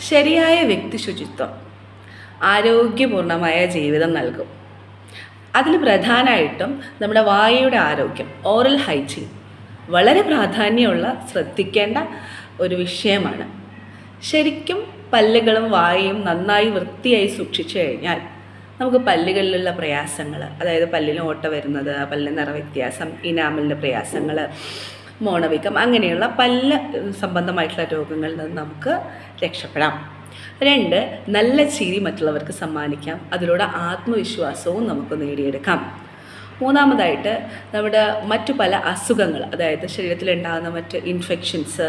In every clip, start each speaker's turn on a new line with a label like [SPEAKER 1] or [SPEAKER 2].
[SPEAKER 1] ശരിയായ വ്യക്തി ശുചിത്വം ആരോഗ്യപൂർണമായ ജീവിതം നൽകും. അതിൽ പ്രധാനമായിട്ടും നമ്മുടെ വായയുടെ ആരോഗ്യം ഓറൽ ഹൈജീൻ വളരെ പ്രാധാന്യമുള്ള ശ്രദ്ധിക്കേണ്ട ഒരു വിഷയമാണ്. ശരിക്കും പല്ലുകളും വായയും നന്നായി വൃത്തിയായി സൂക്ഷിച്ചു കഴിഞ്ഞാൽ നമുക്ക് പല്ലുകളിലുള്ള പ്രയാസങ്ങൾ അതായത് പല്ലിന് ഓട്ട വരുന്നത് പല്ലിന് നിറവ്യത്യാസം ഇനാമലിന്റെ പ്രയാസങ്ങൾ മോണവീക്കം. അങ്ങനെയുള്ള പല സംബന്ധമായിട്ടുള്ള രോഗങ്ങളിൽ നിന്ന് നമുക്ക് രക്ഷപ്പെടാം. രണ്ട് നല്ല ചിരി മറ്റുള്ളവർക്ക് സമ്മാനിക്കാം. അതിലൂടെ ആത്മവിശ്വാസവും നമുക്ക് നേടിയെടുക്കാം. മൂന്നാമതായിട്ട് നമ്മുടെ മറ്റു പല അസുഖങ്ങൾ അതായത് ശരീരത്തിലുണ്ടാകുന്ന മറ്റ് ഇൻഫെക്ഷൻസ്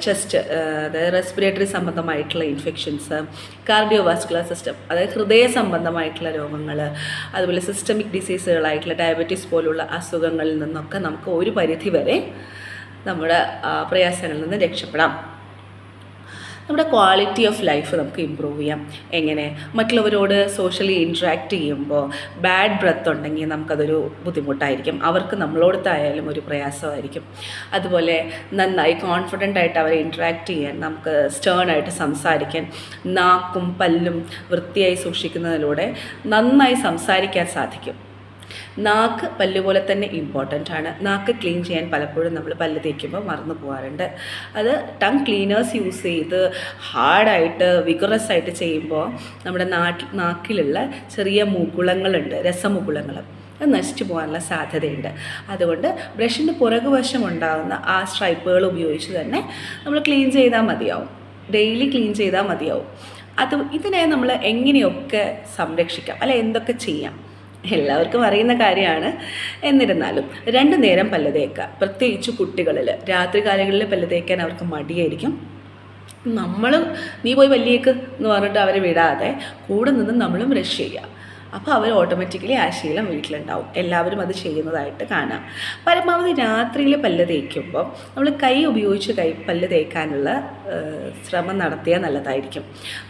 [SPEAKER 1] ചെസ്റ്റ് അതായത് റെസ്പിറേറ്ററി സംബന്ധമായിട്ടുള്ള ഇൻഫെക്ഷൻസ് കാർഡിയോ വാസ്കുലർ സിസ്റ്റം അതായത് ഹൃദയ സംബന്ധമായിട്ടുള്ള രോഗങ്ങൾ അതുപോലെ സിസ്റ്റമിക് ഡിസീസുകളായിട്ടുള്ള ഡയബറ്റീസ് പോലുള്ള അസുഖങ്ങളിൽ നിന്നൊക്കെ നമുക്ക് ഒരു പരിധി വരെ നമ്മുടെ പ്രയാസങ്ങളിൽ നിന്ന് രക്ഷപ്പെടാം. നമ്മുടെ ക്വാളിറ്റി ഓഫ് ലൈഫ് നമുക്ക് ഇമ്പ്രൂവ് ചെയ്യാം. എങ്ങനെ? മറ്റുള്ളവരോട് സോഷ്യലി ഇൻട്രാക്ട് ചെയ്യുമ്പോൾ ബാഡ് ബ്രത്ത് ഉണ്ടെങ്കിൽ നമുക്കതൊരു ബുദ്ധിമുട്ടായിരിക്കും. അവർക്ക് നമ്മളോടത്തായാലും ഒരു പ്രയാസമായിരിക്കും. അതുപോലെ നന്നായി കോൺഫിഡന്റ് ആയിട്ട് അവരെ ഇൻട്രാക്ട് ചെയ്യാൻ നമുക്ക് സ്റ്റേണായിട്ട് സംസാരിക്കാൻ നാക്കും പല്ലും വൃത്തിയായി സൂക്ഷിക്കുന്നതിലൂടെ നന്നായി സംസാരിക്കാൻ സാധിക്കും. നാക്ക് പല്ല് പോലെ തന്നെ ഇമ്പോർട്ടന്റ് ആണ്. നാക്ക് ക്ലീൻ ചെയ്യാൻ പലപ്പോഴും നമ്മൾ പല്ല് തേക്കുമ്പോൾ മറന്നു പോകാറുണ്ട് അത് ടങ് ക്ലീനേഴ്സ് യൂസ് ചെയ്ത് ഹാർഡായിട്ട് വിഗറസ് ആയിട്ട് ചെയ്യുമ്പോൾ നമ്മുടെ നാട്ടിൽ നാക്കിലുള്ള ചെറിയ മുകുളങ്ങളുണ്ട് രസമുകുളങ്ങൾ അത് നശിച്ചു പോകാനുള്ള സാധ്യതയുണ്ട്. അതുകൊണ്ട് ബ്രഷിന്റെ പുറകുവശം ഉണ്ടാകുന്ന ആ സ്ട്രൈപ്പുകൾ ഉപയോഗിച്ച് തന്നെ നമ്മൾ ക്ലീൻ ചെയ്താൽ മതിയാവും. ഡെയിലി ക്ലീൻ ചെയ്താൽ മതിയാവും. അത് ഇതിനെ നമ്മൾ എങ്ങനെയൊക്കെ സംരക്ഷിക്കാം? അല്ലെ എന്തൊക്കെ ചെയ്യാം? എല്ലാവർക്കും അറിയുന്ന കാര്യമാണ്. എന്നിരുന്നാലും രണ്ടു നേരം പല്ല് തേക്കുക. പ്രത്യേകിച്ച് കുട്ടികളിൽ രാത്രികാലങ്ങളിൽ പല്ല് തേക്കാൻ അവർക്ക് മടിയായിരിക്കും. നമ്മൾ നീ പോയി വലിയേക്ക് എന്ന് പറഞ്ഞിട്ട് അവരെ വിടാതെ കൂടെ നിന്ന് നമ്മളും ബ്രഷ് ചെയ്യുക. അപ്പോൾ അവർ ഓട്ടോമാറ്റിക്കലി ആ ശീലം വീട്ടിലുണ്ടാവും. എല്ലാവരും അത് ചെയ്യുന്നതായിട്ട് കാണാം. പരമാവധി രാത്രിയിൽ പല്ല് തേക്കുമ്പോൾ നമ്മൾ കൈ ഉപയോഗിച്ച് കൈ പല്ല് തേക്കാനുള്ള ശ്രമം നടത്തിയാൽ നല്ലതായിരിക്കും.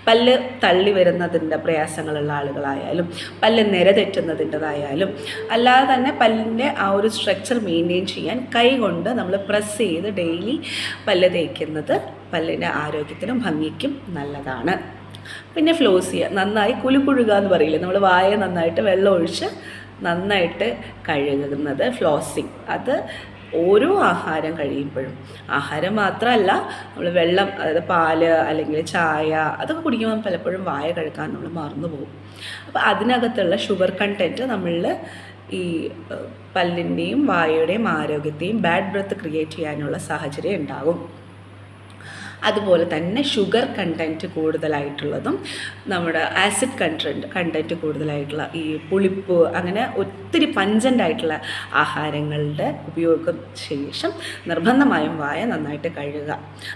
[SPEAKER 1] പല്ല് തള്ളി വരുന്നതിന്റെ പ്രയാസങ്ങളുള്ള ആളുകളായാലും പല്ല് നിര തെറ്റുന്നതിന്റെതായാലും അല്ലാതെ തന്നെ പല്ലിന്റെ ആ ഒരു സ്ട്രക്ചർ മെയിന്റെയിൻ ചെയ്യാൻ കൈ കൊണ്ട് നമ്മൾ പ്രസ് ചെയ്ത് ഡെയിലി പല്ല് തേക്കുന്നത് പല്ലിന്റെ ആരോഗ്യത്തിനും ഭംഗിക്കും നല്ലതാണ്. പിന്നെ ഫ്ലോസ് ചെയ്യുക. നന്നായി കുലുക്കുഴുക എന്ന് പറയില്ലേ? നമ്മൾ വായ നന്നായിട്ട് വെള്ളം ഒഴിച്ച് നന്നായിട്ട് കഴുകുന്നത് ഫ്ലോസിങ് അത് ഓരോ ആഹാരം കഴിയുമ്പോഴും. ആഹാരം മാത്രമല്ല നമ്മൾ വെള്ളം അതായത് പാൽ അല്ലെങ്കിൽ ചായ അതൊക്കെ കുടിക്കുമ്പോൾ പലപ്പോഴും വായ കഴുകാൻ നമ്മൾ മറന്നു പോകും. അപ്പോൾ അതിനകത്തുള്ള ഷുഗർ കണ്ടന്റ് നമ്മളിൽ ഈ പല്ലിന്റെയും വായയുടെയും ആരോഗ്യത്തെയും ബാഡ് ബ്രത്ത് ക്രിയേറ്റ് ചെയ്യാനുള്ള സാഹചര്യം ഉണ്ടാകും. അതുപോലെ തന്നെ ഷുഗർ കണ്ടന്റ് കൂടുതലായിട്ടുള്ളതും നമ്മുടെ ആസിഡ് കണ്ടന്റ് കണ്ടന്റ് കൂടുതലായിട്ടുള്ള ഈ പുളിപ്പ് അങ്ങനെ ഒത്തിരി പഞ്ചന്റ് ആയിട്ടുള്ള ആഹാരങ്ങളുടെ ഉപയോഗം ശേഷം നിർബന്ധമായും വായ നന്നായിട്ട് കഴുകുക.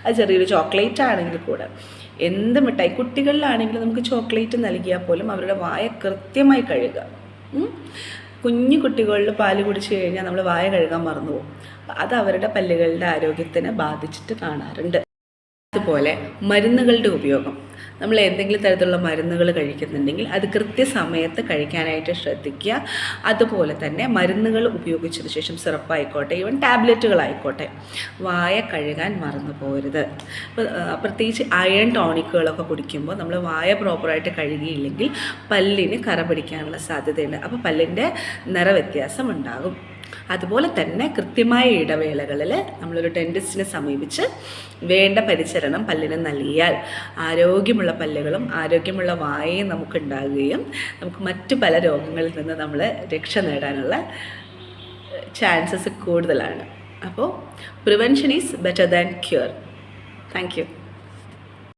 [SPEAKER 1] അത് ചെറിയൊരു ചോക്ലേറ്റ് ആണെങ്കിൽ കൂടെ. എന്ത് മിഠായി കുട്ടികളിലാണെങ്കിലും നമുക്ക് ചോക്ലേറ്റ് നൽകിയാൽ പോലും അവരുടെ വായ കൃത്യമായി കഴുകുക. കുഞ്ഞു കുട്ടികളിൽ പാൽ കുടിച്ചു കഴിഞ്ഞാൽ നമ്മൾ വായ കഴുകാൻ മറന്നു പോകും അത് അവരുടെ പല്ലുകളുടെ ആരോഗ്യത്തിനെ ബാധിച്ചിട്ട് കാണാറുണ്ട്. അതുപോലെ മരുന്നുകളുടെ ഉപയോഗം. നമ്മൾ എന്തെങ്കിലും തരത്തിലുള്ള മരുന്നുകൾ കഴിക്കുന്നുണ്ടെങ്കിൽ അത് കൃത്യസമയത്ത് കഴിക്കാനായിട്ട് ശ്രദ്ധിക്കുക. അതുപോലെ തന്നെ മരുന്നുകൾ ഉപയോഗിച്ചതിന് ശേഷം സിറപ്പായിക്കോട്ടെ ഈവൻ ടാബ്ലറ്റുകളായിക്കോട്ടെ വായ കഴുകാൻ മറന്നു പോകരുത് പ്രത്യേകിച്ച് അയൺ ടോണിക്കുകളൊക്കെ കുടിക്കുമ്പോൾ നമ്മൾ വായ പ്രോപ്പറായിട്ട് കഴുകിയില്ലെങ്കിൽ പല്ലിന് കറ പിടിക്കാനുള്ള സാധ്യതയുണ്ട്. അപ്പോൾ പല്ലിന്റെ നിറവ്യത്യാസം ഉണ്ടാകും. അതുപോലെ തന്നെ കൃത്യമായ ഇടവേളകളിൽ നമ്മളൊരു ഡെന്റിസ്റ്റിനെ സമീപിച്ച് വേണ്ട പരിചരണം പല്ലിന് നൽകിയാൽ ആരോഗ്യമുള്ള പല്ലുകളും ആരോഗ്യമുള്ള വായയും നമുക്കുണ്ടാകുകയും നമുക്ക് മറ്റു പല രോഗങ്ങളിൽ നിന്ന് നമ്മൾ രക്ഷ നേടാനുള്ള ചാൻസസ് കൂടുതലാണ്. അപ്പോൾ prevention is better than cure thank you